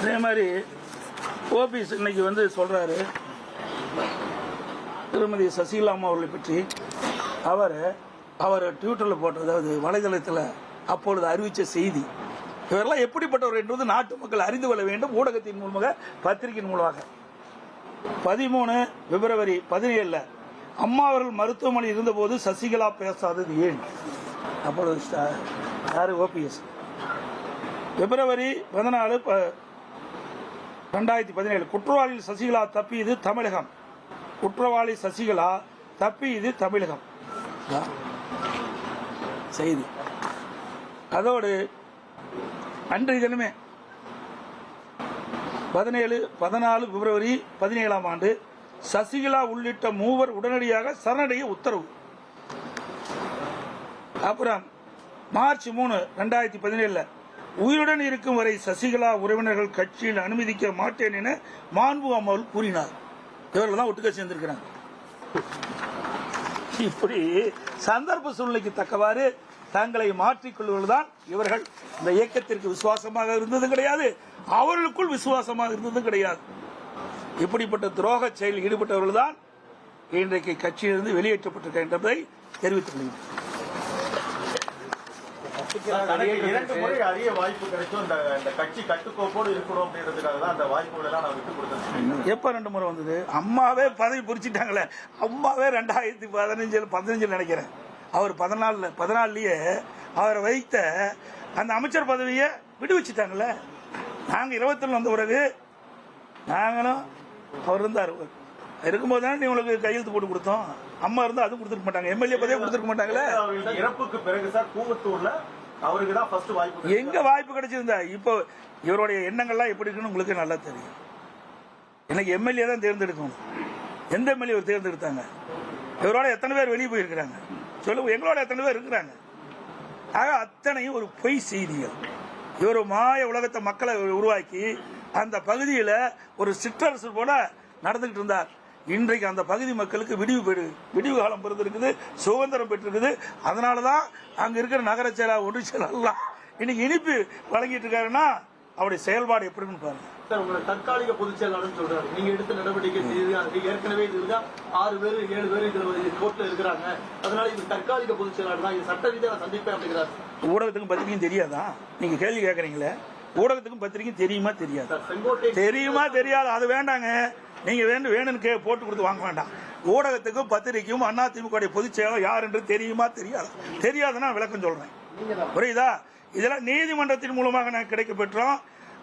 அதே மாதிரி ஓபிஎஸ் இன்னைக்கு வந்து சொல்றாரு திருமதி சசிகலா அம்மா அவர்களை பற்றி. அவர் அவர் ட்விட்டரில் போட்ட அதாவது வலைதளத்தில் அப்பொழுது அறிவித்த செய்தி இவரெல்லாம் எப்படிப்பட்டவர் என்பது நாட்டு மக்கள் அறிந்து கொள்ள வேண்டும் ஊடகத்தின் மூலமாக பத்திரிகையின் மூலமாக. பதிமூணு பிப்ரவரி பதினேழில் அம்மா அவர்கள் மருத்துவமனையில் இருந்தபோது சசிகலா பேசாதது ஏன்? அப்பொழுது ஸ்டா- யாரு ஓபிஎஸ் பிப்ரவரி பதினாலு ப- ரெண்டாயிரத்தி பதினேழு. குற்றவாளி சசிகலா தப்பியது தமிழகம். குற்றவாளி சசிகலா தப்பியது தமிழகம். செய்தி. அதோடு அன்றைய தினமே பதினேழு பதினாலு பிப்ரவரி பதினேழாம் ஆண்டு சசிகலா உள்ளிட்ட மூவர் உடனடியாக சரணடைய உத்தரவு. அப்புறம் மார்ச் மூணு ரெண்டாயிரத்தி பதினேழுல உயிருடன் இருக்கும் வரை சசிகலா உறவினர்கள் கட்சியில் அனுமதிக்க மாட்டேன் என மாண்பு அம்மாள் கூறினார். இவர்கள் தான் ஒட்டுக்க சேர்ந்திருக்கிறாங்க. இப்படி சந்தர்ப்ப சூழ்நிலைக்கு தக்கவாறு தங்களை மாற்றிக்கொள்வதுதான் இவர்கள். இந்த இயக்கத்திற்கு விசுவாசமாக இருந்ததும் கிடையாது அவர்களுக்குள் விசுவாசமாக இருந்ததும் கிடையாது. இப்படிப்பட்ட துரோக செயலில் ஈடுபட்டவர்கள் தான் இன்றைக்கு கட்சியிலிருந்து வெளியேற்றப்பட்டிருக்கின்றதை தெரிவித்துக் கொள்கிறேன். இரண்டு முறை அறிய வாய்ப்பு கிடைக்கும் இந்த இந்த கட்சி கட்டுக்கோப்போடு இருக்கணும் அப்படின்றதுக்காக தான் அந்த வாய்ப்புகள் எல்லாம் நான் விட்டு கொடுத்தேன். எப்ப ரெண்டு முறை வந்தது? அம்மாவே பதவி பிரிச்சுட்டாங்களே. அம்மாவே ரெண்டாயிரத்தி பதினஞ்சில் பதினஞ்சில் நினைக்கிறேன். அவர் பதினாலுல பதினாலுலயே அவரை வைத்த அந்த அமைச்சர் பதவியை விடுவிச்சுட்டாங்களே. நாங்க இருபத்தி வந்த பிறகு நாங்களும் அவர் இருந்தார். இருக்கும்போது தானே நீ உங்களுக்கு கையெழுத்து போட்டு கொடுத்தோம். அம்மா இருந்தா அதுவும் கொடுத்துருக்க மாட்டாங்க. எம்எல்ஏ பதவியே கொடுத்துருக்க மாட்டாங்களே. இறப்புக்கு பிறகு சார் கூவத்தூர்ல அவருக்கு தான் ஃபர்ஸ்ட் வாய்ப்பு எங்க வாய்ப்பு கிடைச்சிருந்தா? இப்போ இவருடைய எண்ணங்கள்லாம் எப்படி இருக்குன்னு உங்களுக்கு நல்லா தெரியும். எனக்கு எம்எல்ஏ தான் தேர்ந்தெடுக்கணும். எந்த எம்எல்ஏ இவர் தேர்ந்தெடுத்தாங்க? இவரோட எத்தனை பேர் வெளியே போயிருக்கிறாங்க? சொல்லு எங்களோட எத்தனை பேர் இருக்கிறாங்க? ஆக அத்தனையும் ஒரு பொய் செய்திகள். இவர் மாய உலகத்தை மக்களை உருவாக்கி அந்த பகுதியில் ஒரு சிற்றரசு போல நடந்துகிட்டு இருந்தார். இன்றைக்கு அந்த பகுதி மக்களுக்கு விடிவு பெறு விடிவு காலம் பிறந்திருக்குது சுதந்திரம் பெற்றிருக்குது. அதனால தான் அங்க இருக்கிற நகர செயலாளர் ஒன்று செயலாம் இன்னைக்கு இனிப்பு வழங்கிட்டு இருக்காருன்னா அவருடைய செயல்பாடு எப்படி இருக்குன்னு பாருங்க. சார் உங்களை தற்காலிக பொதுச் செயலாளர்னு சொல்றாரு. நீங்க எடுத்த நடவடிக்கை செய்து ஏற்கனவே இதுல ஆறு பேர் ஏழு பேர் இதுல கோர்ட்ல இருக்கிறாங்க. அதனால இது தற்காலிக பொதுச் செயலாளர் தான். இது சட்ட ரீதியாக சந்திப்பேன் அப்படிங்கிறார் ஊடகத்துக்கும் பத்திரிக்கையும் தெரியாதா? நீங்க கேள்வி கேட்கறீங்களே ஊடகத்துக்கும் பத்திரிக்கையும் தெரியுமா தெரியாது? தெரியுமா தெரியாது. அது வேண்டாங்க. நீங்க வேணும் வேணும்னு கே போட்டு கொடுத்து வாங்க வேண்டாம். ஊடகத்துக்கும் பத்திரிக்கையும் அண்ணா திமுக பொதுச் செயலர் யார் என்று தெரியுமா தெரியாது? தெரியாதுன்னா நான் விளக்கம் சொல்றேன். புரியுதா? இதெல்லாம் நீதிமன்றத்தின் மூலமாக நான் கிடைக்க பெற்றோம்.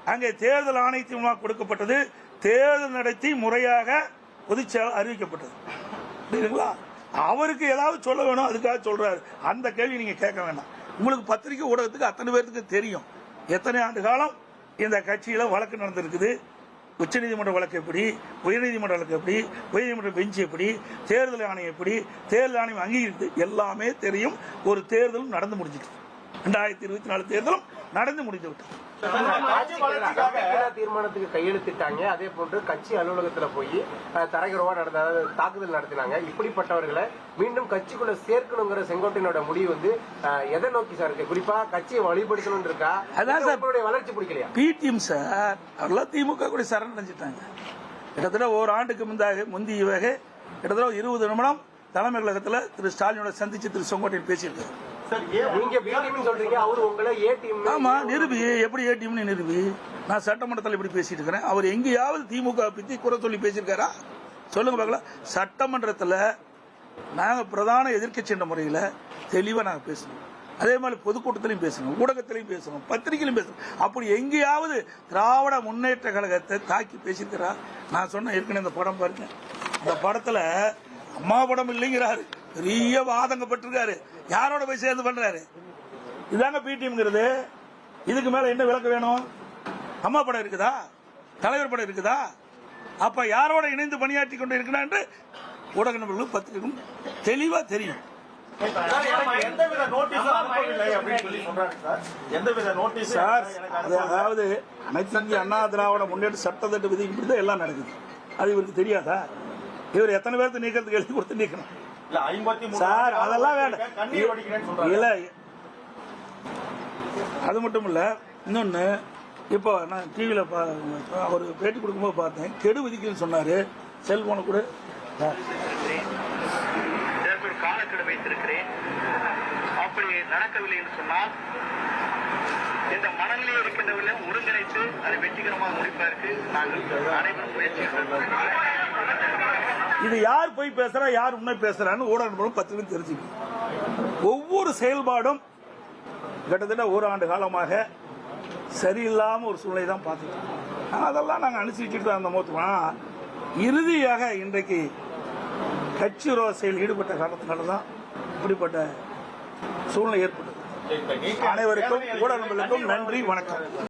அங்கே தேர்தல் ஆணையத்தின் மூலமாக கொடுக்கப்பட்டது. தேர்தல் நடத்தி முறையாக பொதுச் செயலர் அறிவிக்கப்பட்டது. புரியுதுங்களா? அவருக்கு ஏதாவது சொல்ல வேணும் அதுக்காக சொல்றாரு. அந்த கேள்வி நீங்க கேட்க வேண்டாம். உங்களுக்கு பத்திரிக்கை ஊடகத்துக்கு அத்தனை பேர்த்துக்கு தெரியும். எத்தனை ஆண்டு காலம் இந்த கட்சியில வழக்கு நடந்திருக்குது? உச்சநீதிமன்ற வழக்கு எப்படி? உயர்நீதிமன்ற வழக்கு எப்படி? உயர்நீதிமன்ற பெஞ்ச் எப்படி? தேர்தல் ஆணையம் எப்படி? தேர்தல் ஆணையம் அங்கீகரித்து எல்லாமே தெரியும். ஒரு தேர்தலும் நடந்து முடிஞ்சிட்டு ரெண்டாயிரத்தி இருபத்தி நாலு தேர்தலும் நடந்து முடிந்து விட்டது தீர்மானத்துக்கு கையெழுத்திட்டாங்க. அதே போன்று கட்சி அலுவலகத்துல போய் அஹ், தரக்குறவா நடந்த தாக்குதல் நடத்தினாங்க. இப்படிப்பட்டவர்களை மீண்டும் கட்சிக்குள்ள சேர்க்கணுங்கிற செங்கோட்டையனோட முடிவு வந்து எதை நோக்கி சார் இருக்கு? குறிப்பா கட்சியை வழிபடுத்தணும் இருக்கா? அதான் சார். வளர்ச்சி பிடிக்கலையா? PTM sir. அவரெல்லாம் திமுக கூட சரண் அடைஞ்சிட்டாங்க. கிட்டத்தட்ட ஒரு ஆண்டுக்கு முந்தாக முந்தியவாக கிட்டத்தட்ட ஒரு இருபது நிமிடம் தலைமை கழகத்தில் திரு ஸ்டாலினோட சந்திச்சு திரு செங்கோட்டையன் பேசியிருக்காரு. ஏ ஆமா நிரூபி எப்படி ஏடிஎம்னு நிரூபி? நான் சட்டமன்றத்தில் இப்படி பேசிட்டு இருக்கிறேன். அவர் எங்கேயாவது திமுக பத்தி குறை சொல்லி பேசியிருக்காரா? சொல்லுங்க பார்க்கலாம். சட்டமன்றத்தில் நாங்க பிரதான எதிர்க்கட்சி என்ற முறையில் தெளிவா நாங்க பேசணும். அதே மாதிரி பொதுக்கூட்டத்திலையும் பேசணும் ஊடகத்திலையும் பேசணும் பத்திரிகையிலும் பேசணும். அப்படி எங்கேயாவது திராவிட முன்னேற்ற கழகத்தை தாக்கி பேசியிருக்கிறா நான் சொன்ன ஏற்கனவே இந்த படம் பாருங்க. இந்த படத்துல அம்மா படம் இல்லைங்கிறாரு. பெரிய வாதங்கப்பட்டிருக்காரு. யாரோட போய் சேர்ந்து பண்றாரு? இதாங்க பிடிஎம்ங்கிறது இதுக்கு மேல என்ன விளக்க வேணும்? அம்மா படம் இருக்குதா? தலைவர் படம் இருக்குதா? அப்ப யாரோட இணைந்து பணியாற்றி கொண்டு இருக்கிறான் என்று ஊடக நபர்களும் பத்திரிகைக்கும் தெளிவா தெரியும். அதாவது அனைத்து இந்திய அண்ணா திராவிட முன்னேற்ற சட்டத்திட்ட விதிப்படி தான் எல்லாம் நடக்குது. அது இவருக்கு தெரியாதா? இவர் எத்தனை பேருக்கு நீக்கிறதுக்கு எழுதி கொடுத்து நீக்கணும்? சார் அதெல்லாம் வேண்டாம். இல்ல அது மட்டும் இல்ல இன்னொன்னு இப்போ நான் டிவியில் பா அவர் பேட்டி கொடுக்கும்போது பார்த்தேன். கெடு விதிக்குன்னு சொன்னார். செல்போனை கூட. காலக்கெடு வைத்திருக்கிறேன். அப்படி நடக்கவில்லை என்று சொன்னால் இந்த மனநிலையில் இருக்கின்றவர்களை ஒருங்கிணைத்து அதை வெற்றிகரமாக முடிப்பதற்கு நாங்கள் அனைவரும் முயற்சி இது யார் போய் பேசுறா யார் உண்மை பேசுறான்னு ஊடக நண்பர்களும் பத்திரிகை தெரிஞ்சுக்கணும். ஒவ்வொரு செயல்பாடும் கிட்டத்தட்ட ஒரு ஆண்டு காலமாக சரியில்லாம ஒரு சூழ்நிலை தான் பார்த்துட்டு இருக்கோம். அதெல்லாம் நாங்கள் அனுசரிச்சுட்டு தான் அந்த மோத்துமா. இறுதியாக இன்றைக்கு கட்சி செயல் ஈடுபட்ட காரணத்தினால தான் இப்படிப்பட்ட சூழ்நிலை ஏற்பட்டது. அனைவருக்கும் ஊடக நண்பர்களுக்கும் நன்றி வணக்கம்.